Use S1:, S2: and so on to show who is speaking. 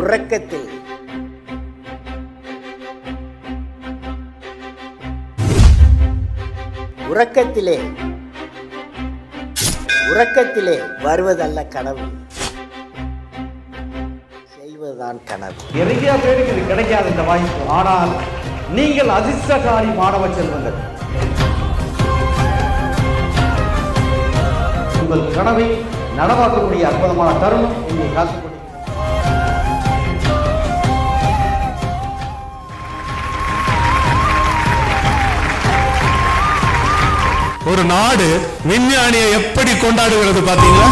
S1: உறக்கத்தில். உறக்கத்திலே. உறக்கத்திலே வருவதல்ல கனவு செய்வதுதான் கனவு.
S2: நிறைய பேருக்கு இது கிடைக்காது இந்த வாய்ப்பு. ஆனால் நீங்கள் அதிர்ஷ்டகாரி மாணவ செல்வங்கள். உங்கள் கனவை நடவாக்கக்கூடிய அற்புதமான தருணம் இங்கே காத்துக்கொண்டு
S3: ஒரு நாடு விஞ்ஞானியை எப்படி கொண்டாடுகிறது பாத்தீங்களா